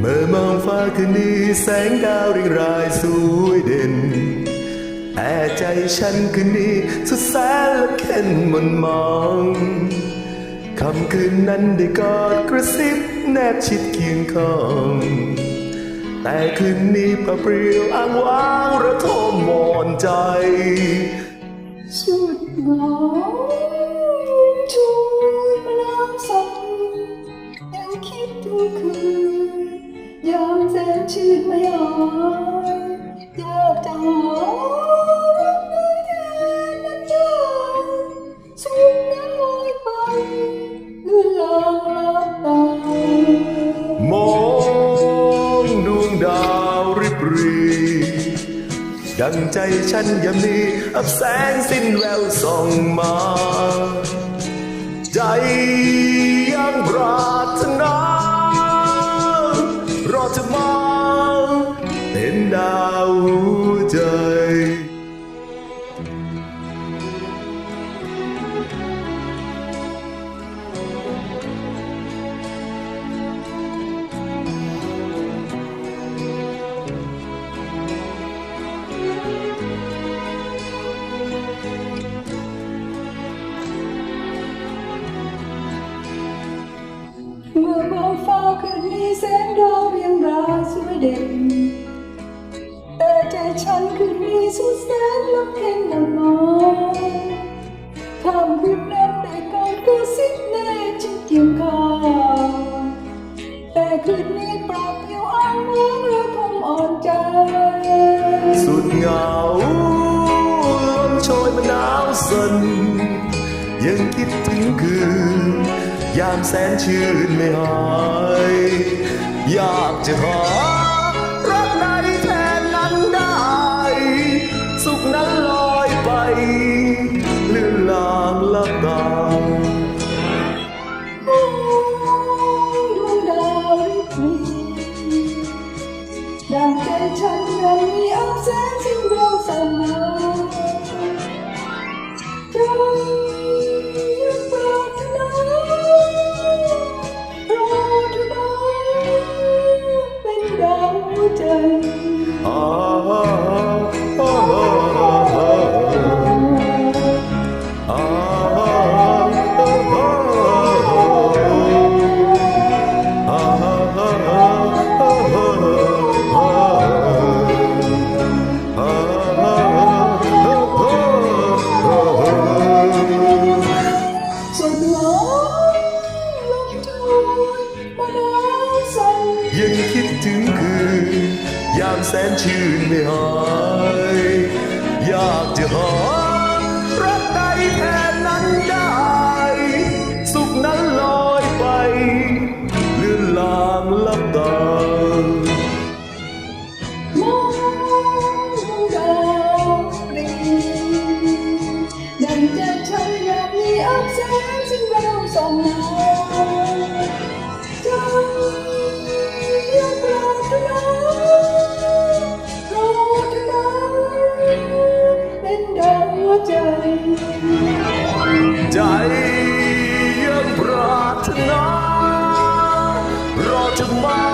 เมื่อมองฟ้าคืนนี้แสงดาวเรียงรายสวยเด่น แต่ใจฉันคืนนี้สุดแสนละเข็นมนมองคำคืนนั้นได้กอดกระซิบแนบชิดเคียงข้องแต่คืนนี้ปล่าเปลี่ยวอ้างว้างระทมมอนใจ สุดเหงา ม่ายอยากจรักในแดนนั้นยากสูงนั้นลอยไปเลื่อนลางลับตามองดวงดาวริบรี ดังใจฉันยามนี้อับแสงสิ้นแววส่องมา ใจยังปรารถนารอจะมา เป็นดาวหัวใจเมื่อม ฉันคืนนี้สุดแสนลำเค็ญหนักหนาค่ำคืนนั้นได้ก่อดกระซิบแน่ชิดเกี่ยวข้าแต่คืนนี้ปล่าเปลี่ยวอ้างว้างระทมอ่อนใจ สุดเหงาลมโชยมะนาวสันยังคิดถึงคืน ยามแสนชื่นไม่หาย อยากจะหา มีอาแสงสิ้นแววสางมาใจยังปรารถนารอเธอมาเป็นดาวหัวใจ ยังคิดถึงคืนยามแสนชื่นไม่หายอยากจะหารักใดแทนนั้นได้ สุขนั้นลอยไปเลื่อนลางลับตา ปร